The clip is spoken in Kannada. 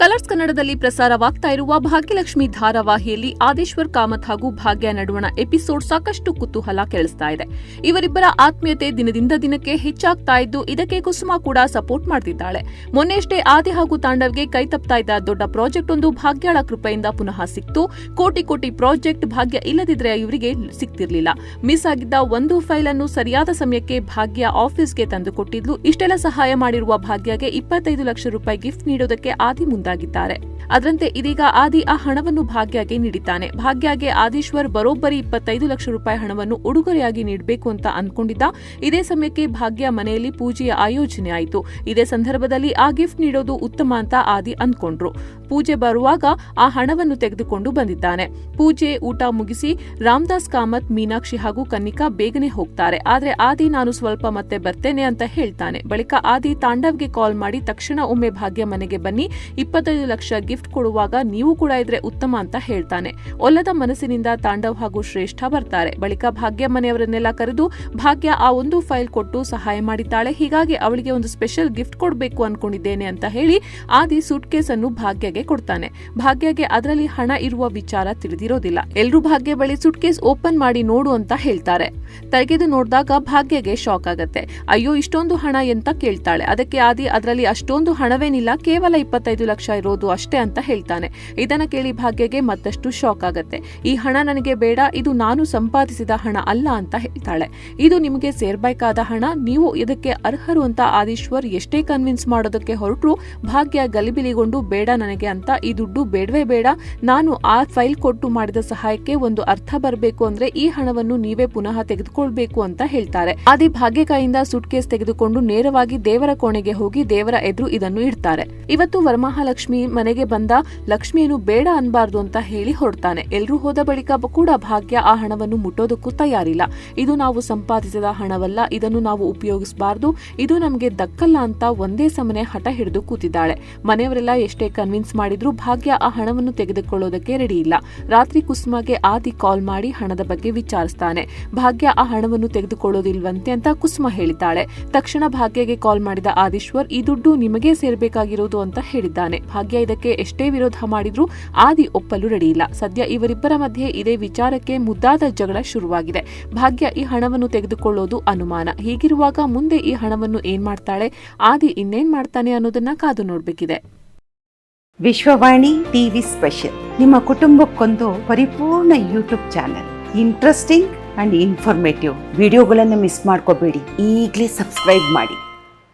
ಕಲರ್ಸ್ ಕನ್ನಡದಲ್ಲಿ ಪ್ರಸಾರವಾಗ್ತಾ ಇರುವ ಭಾಗ್ಯಲಕ್ಷ್ಮಿ ಧಾರಾವಾಹಿಯಲ್ಲಿ ಆದೇಶ್ವರ್ ಕಾಮತ್ ಹಾಗೂ ಭಾಗ್ಯ ನಡುವಣ ಎಪಿಸೋಡ್ ಸಾಕಷ್ಟು ಕುತೂಹಲ ಕೆಳಿಸ್ತಾ ಇದೆ. ಇವರಿಬ್ಬರ ಆತ್ಮೀಯತೆ ದಿನದಿಂದ ದಿನಕ್ಕೆ ಹೆಚ್ಚಾಗ್ತಾ ಇದ್ದು, ಇದಕ್ಕೆ ಕುಸುಮ ಕೂಡ ಸಪೋರ್ಟ್ ಮಾಡ್ತಿದ್ದಾಳೆ. ಮೊನ್ನೆಯಷ್ಟೇ ಆದಿ ಹಾಗೂ ತಾಂಡವ್ಗೆ ಕೈ ತಪ್ತಾ ಇದ್ದ ದೊಡ್ಡ ಪ್ರಾಜೆಕ್ಟ್ ಒಂದು ಭಾಗ್ಯಳ ಕೃಪೆಯಿಂದ ಪುನಃ ಸಿಕ್ತು. ಕೋಟಿ ಕೋಟಿ ಪ್ರಾಜೆಕ್ಟ್ ಭಾಗ್ಯ ಇಲ್ಲದಿದ್ರೆ ಇವರಿಗೆ ಸಿಗ್ತಿರ್ಲಿಲ್ಲ ಮಿಸ್ ಆಗಿದ್ದ ಒಂದು ಫೈಲ್ ಅನ್ನು ಸರಿಯಾದ ಸಮಯಕ್ಕೆ ಭಾಗ್ಯ ಆಫೀಸ್ಗೆ ತಂದುಕೊಟ್ಟಿದ್ಲು. ಇಷ್ಟೆಲ್ಲ ಸಹಾಯ ಮಾಡಿರುವ ಭಾಗ್ಯಗೆ ಇಪ್ಪತ್ತೈದು ಲಕ್ಷ ರೂಪಾಯಿ ಗಿಫ್ಟ್ ನೀಡೋದಕ್ಕೆ ಆದಿ ಮುಂದಾಗಿದ್ದಾರೆ. ಅದರಂತೆ ಇದೀಗ ಆದಿ ಆ ಹಣವನ್ನು ಭಾಗ್ಯಗೆ ನೀಡಿದ್ದಾನೆ. ಭಾಗ್ಯಗೆ ಆದೀಶ್ವರ್ ಬರೋಬ್ಬರಿ ಇಪ್ಪತ್ತೈದು ಲಕ್ಷ ರೂಪಾಯಿ ಹಣವನ್ನು ಉಡುಗೊರೆಯಾಗಿ ನೀಡಬೇಕು ಅಂತ ಅಂದ್ಕೊಂಡಿದ್ದ ಇದೇ ಸಮಯಕ್ಕೆ ಭಾಗ್ಯ ಮನೆಯಲ್ಲಿ ಪೂಜೆಯ ಆಯೋಜನೆ ಆಯಿತು. ಇದೇ ಸಂದರ್ಭದಲ್ಲಿ ಆ ಗಿಫ್ಟ್ ನೀಡೋದು ಉತ್ತಮ ಅಂತ ಆದಿ ಅಂದ್ಕೊಂಡ್ರು ಪೂಜೆ ಬರುವಾಗ ಆ ಹಣವನ್ನು ತೆಗೆದುಕೊಂಡು ಬಂದಿದ್ದಾನೆ. ಪೂಜೆ, ಊಟ ಮುಗಿಸಿ ರಾಮದಾಸ್ ಕಾಮತ್, ಮೀನಾಕ್ಷಿ ಹಾಗೂ ಕನ್ನಿಕಾ ಬೇಗನೆ ಹೋಗ್ತಾರೆ. ಆದ್ರೆ ಆದಿ ನಾನು ಸ್ವಲ್ಪ ಮತ್ತೆ ಬರ್ತೇನೆ ಅಂತ ಹೇಳ್ತಾನೆ. ಬಳಿಕ ಆದಿ ತಾಂಡವ್ಗೆ ಕಾಲ್ ಮಾಡಿ ತಕ್ಷಣ ಒಮ್ಮೆ ಭಾಗ್ಯ ಮನೆಗೆ ಬನ್ನಿ. ಇಪ್ಪತ್ತೈದು ಲಕ್ಷ ಗಿಫ್ಟ್ ಕೊಡುವಾಗ ನೀವು ಕೂಡ ಇದ್ರೆ ಉತ್ತಮ ಅಂತ ಹೇಳ್ತಾನೆ. ಒಲ್ಲದ ಮನಸ್ಸಿನಿಂದ ತಾಂಡವ್ ಹಾಗೂ ಶ್ರೇಷ್ಠ ಬರ್ತಾರೆ. ಬಳಿಕ ಭಾಗ್ಯ ಮನೆಯವರನ್ನೆಲ್ಲ ಕರೆದು, ಭಾಗ್ಯ ಆ ಒಂದು ಫೈಲ್ ಕೊಟ್ಟು ಸಹಾಯ ಮಾಡಿದ್ದಾಳೆ. ಹೀಗಾಗಿ ಅವಳಿಗೆ ಒಂದು ಸ್ಪೆಷಲ್ ಗಿಫ್ಟ್ ಕೊಡಬೇಕು ಅನ್ಕೊಂಡಿದ್ದೇನೆ ಅಂತ ಹೇಳಿ ಆದಿ ಸೂಟ್ ಕೇಸ್ ಅನ್ನು ಭಾಗ್ಯಗೆ ಕೊಡ್ತಾನೆ. ಭಾಗ್ಯಗೆ ಅದರಲ್ಲಿ ಹಣ ಇರುವ ವಿಚಾರ ತಿಳಿದಿರೋದಿಲ್ಲ. ಎಲ್ರೂ ಭಾಗ್ಯ ಬಳಿ ಸೂಟ್ ಕೇಸ್ ಓಪನ್ ಮಾಡಿ ನೋಡು ಅಂತ ಹೇಳ್ತಾರೆ. ತೆಗೆದು ನೋಡಿದಾಗ ಭಾಗ್ಯಗೆ ಶಾಕ್ ಆಗತ್ತೆ. ಅಯ್ಯೋ, ಇಷ್ಟೊಂದು ಹಣ ಎಂತ ಕೇಳ್ತಾಳೆ. ಅದಕ್ಕೆ ಆದಿ ಅದರಲ್ಲಿ ಅಷ್ಟೊಂದು ಹಣವೇನಿಲ್ಲ. ಕೇವಲ ಇಪ್ಪತ್ತೈದು ಲಕ್ಷ ಇರೋದು ಅಷ್ಟೇ ಅಂತ ಹೇಳ್ತಾನೆ. ಇದನ್ನ ಕೇಳಿ ಭಾಗ್ಯಗೆ ಮತ್ತಷ್ಟು ಶಾಕ್ ಆಗತ್ತೆ. ಈ ಹಣ ನನಗೆ ಬೇಡ, ಇದು ನಾನು ಸಂಪಾದಿಸಿದ ಹಣ ಅಲ್ಲ ಅಂತ ಹೇಳ್ತಾಳೆ. ಇದು ನಿಮಗೆ ಸೇರ್ಬೇಕಾದ ಹಣ, ನೀವು ಇದಕ್ಕೆ ಅರ್ಹರು ಅಂತ ಆದೀಶ್ವರ್ ಎಷ್ಟೇ ಕನ್ವಿನ್ಸ್ ಮಾಡೋದಕ್ಕೆ ಹೊರಟರು, ಭಾಗ್ಯ ಗಲಿಬಿಲಿಗೊಂಡು ಬೇಡ ನನಗೆ ಅಂತ, ಈ ದುಡ್ಡು ಬೇಡವೇ ಬೇಡ, ನಾನು ಆ ಫೈಲ್ ಕೊಟ್ಟು ಮಾಡಿದ ಸಹಾಯಕ್ಕೆ ಒಂದು ಅರ್ಥ ಬರಬೇಕು ಅಂದ್ರೆ ಈ ಹಣವನ್ನು ನೀವೇ ಪುನಃ ತೆಗೆದುಕೊಳ್ಬೇಕು ಅಂತ ಹೇಳ್ತಾರೆ. ಆದಿ ಭಾಗ್ಯ ಸುಟ್ಕೇಸ್ ಸುಟ್ ತೆಗೆದುಕೊಂಡು ನೇರವಾಗಿ ದೇವರ ಕೋಣೆಗೆ ಹೋಗಿ ದೇವರ ಎದುರು ಇದನ್ನು ಇಡ್ತಾರೆ. ಇವತ್ತು ವರಮಹಾಲಕ್ಷ್ಮಿ ಮನೆಗೆ ಬಂದ ಲಕ್ಷ್ಮಿಯನ್ನು ಬೇಡ ಅನ್ಬಾರ್ದು ಅಂತ ಹೇಳಿ ಹೊರಡ್ತಾನೆ. ಎಲ್ರೂ ಹೋದ ಬಳಿಕ ಕೂಡ ಭಾಗ್ಯ ಆ ಹಣವನ್ನು ಮುಟ್ಟೋದಕ್ಕೂ ತಯಾರಿಲ್ಲ. ಇದು ನಾವು ಸಂಪಾದಿಸಿದ ಹಣವಲ್ಲ, ಇದನ್ನು ನಾವು ಉಪಯೋಗಿಸಬಾರ್ದು, ಇದು ನಮಗೆ ದಕ್ಕಲ್ಲ ಅಂತ ಒಂದೇ ಸಮನೆ ಹಠ ಹಿಡಿದು ಕೂತಿದ್ದಾಳೆ. ಮನೆಯವರೆಲ್ಲ ಎಷ್ಟೇ ಕನ್ವಿನ್ಸ್ ಮಾಡಿದ್ರು ಭಾಗ್ಯ ಆ ಹಣವನ್ನು ತೆಗೆದುಕೊಳ್ಳೋದಕ್ಕೆ ರೆಡಿ ಇಲ್ಲ. ರಾತ್ರಿ ಕುಸುಮಾಗೆ ಆದಿ ಕಾಲ್ ಮಾಡಿ ಹಣದ ಬಗ್ಗೆ ವಿಚಾರಿಸ್ತಾನೆ. ಭಾಗ್ಯ ಆ ಹಣವನ್ನು ತೆಗೆದುಕೊಳ್ಳೋದಿಲ್ವಂತೆ ಅಂತ ಕುಸುಮ ಹೇಳಿದ್ದಾಳೆ. ತಕ್ಷಣ ಭಾಗ್ಯಗೆ ಕಾಲ್ ಮಾಡಿದ ಆದೀಶ್ವರ್, ಈ ದುಡ್ಡು ನಿಮಗೇ ಸೇರ್ಬೇಕಾಗಿರೋದು ಅಂತ ಹೇಳಿದ್ದಾನೆ. ಭಾಗ್ಯ ಇದಕ್ಕೆ ಎಷ್ಟೇ ವಿರೋಧ ಮಾಡಿದ್ರೂ ಆದಿ ಒಪ್ಪಲು ರೆಡಿ ಇಲ್ಲ. ಸದ್ಯ ಇವರಿಬ್ಬರ ಮಧ್ಯೆ ಇದೇ ವಿಚಾರಕ್ಕೆ ಮುದ್ದಾದ ಜಗಳ ಶುರುವಾಗಿದೆ. ಭಾಗ್ಯ ಈ ಹಣವನ್ನು ತೆಗೆದುಕೊಳ್ಳೋದು ಅನುಮಾನ. ಹೀಗಿರುವಾಗ ಮುಂದೆ ಈ ಹಣವನ್ನು ಏನ್ ಮಾಡ್ತಾಳೆ? ಆದಿ ಇನ್ನೇನ್ ಮಾಡ್ತಾನೆ ಅನ್ನೋದನ್ನ ಕಾದು ನೋಡ್ಬೇಕಿದೆ. Vishwavani TV special. ನಿಮ್ಮ ಕುಟುಂಬಕ್ಕೊಂದು ಪರಿಪೂರ್ಣ YouTube channel. Interesting and informative. ವಿಡಿಯೋಗಳನ್ನು ಮಿಸ್ ಮಾಡ್ಕೋಬೇಡಿ. ಈಗಲೇ ಸಬ್ಸ್ಕ್ರೈಬ್ ಮಾಡಿ.